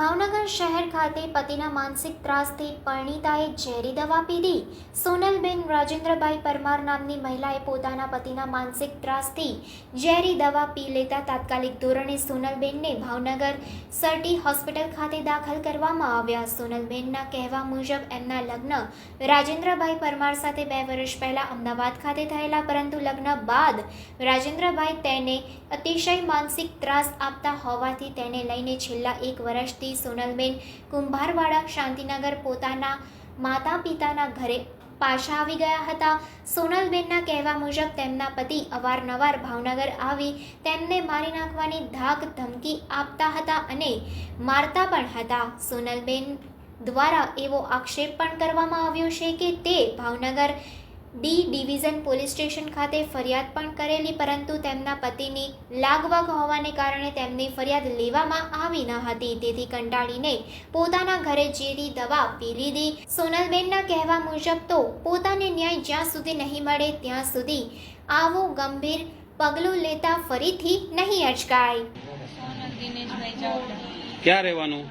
ભાવનગર શહેર ખાતે પતિના માનસિક ત્રાસથી પરિણીતાએ ઝેરી દવા પીધી. સોનલબેન રાજેન્દ્રભાઈ પરમાર નામની મહિલાએ પોતાના પતિના માનસિક ત્રાસથી ઝેરી દવા પી લેતા તાત્કાલિક ધોરણે સોનલબેનને ભાવનગર સરટી હોસ્પિટલ ખાતે દાખલ કરવામાં આવ્યા. સોનલબેનના કહેવા મુજબ, એમના લગ્ન રાજેન્દ્રભાઈ પરમાર સાથે બે વર્ષ પહેલા અમદાવાદ ખાતે થયેલા, પરંતુ લગ્ન બાદ રાજેન્દ્રભાઈ તેને અતિશય માનસિક ત્રાસ આપતા હોવાથી તેને લઈને છેલ્લા એક વર્ષથી સોનલબેન કુંભારવાડા શાંતિનગર પોતાના માતા પિતાના ઘરે પાછા આવી ગયા હતા. સોનલબેનના કહેવા મુજબ તેમના પતિ અવારનવાર ભાવનગર આવી તેમને મારી નાખવાની ધાક ધમકી આપતા હતા અને મારતા પણ હતા. સોનલબેન દ્વારા એવો આક્ષેપ પણ કરવામાં આવ્યો છે કે તે Bhavnagar D division police station ખાતે ફરિયાદ પણ કરેલી પરંતુ તેમના પતિની લાગવગ હોવાને કારણે તેમની ફરિયાદ લેવામાં આવી ન હતી. તેથી કંટાળીને પોતાના ઘરે ઝેરી દવા પી લીધી. સોનલબેનના કહેવા મુજબ તો પોતાને ન્યાય જ્યાં સુધી નહીં મળે ત્યાં સુધી આવું ગંભીર પગલું લેતા ફરીથી નહીં અચકાય. સોનલ દિનેશભાઈ ચાવડા ક્યાં રહેવાનું?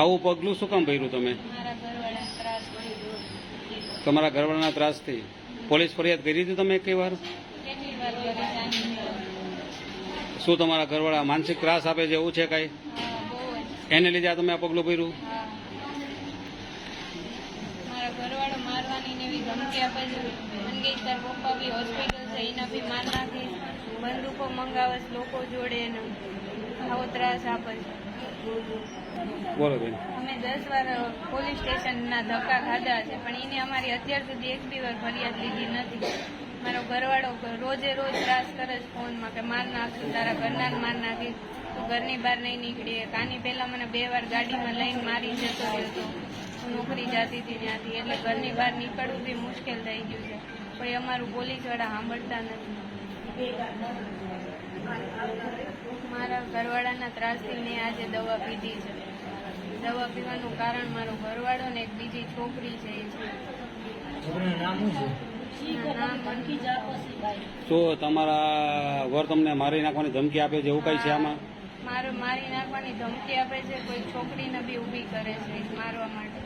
આવું પગલું શું કામ ભર્યું તમે? તમારા ઘરવાળાના ત્રાસથી પોલીસ ફરિયાદ કરી હતી તમે કઈ વાર? શું તમારા ઘરવાળા માનસિક ત્રાસ આપે છે એવું છે કાંઈ? એને લીધે આ તમે આ પગલું ભર્યું? બંદૂકો મંગાવે લોકો જોડે આવો ત્રાસ આપે છે. બોલો બેન. અમે દસ વાર પોલીસ સ્ટેશનના ધક્કા ખાધા છે, પણ એને અમારી અત્યાર સુધી એક બી વાર ફરિયાદ લીધી નથી. મારો ઘરવાળો રોજે રોજ ત્રાસ કરે છે ફોનમાં કે માર નાખશું, તારા ઘરના માર નાખી. તું ઘરની બહાર નહીં નીકળીએ કાની પહેલા મને બે વાર ગાડીમાં લઈને મારી જતો રહ્યો હતો હું નોકરી જતી હતી ત્યાંથી. એટલે ઘરની બહાર નીકળવું બી મુશ્કેલ થઈ ગયું છે. કોઈ અમારું પોલીસવાળા સાંભળતા નથી. મારા ઘરવાળાના ત્રાસથી મેં આજે દવા પીધી છે. દવા પીવાનું કારણ મારો ઘરવાળો ને એક બીજી છોકરી છે એ છે. નામ શું તમારા વર તમને મારી નાખવાની ધમકી આપે છે એવું કઈ છે આમાં? મારો મારી નાખવાની ધમકી આપે છે કોઈ છોકરીને બી ઊભી કરે છે મારવા માટે.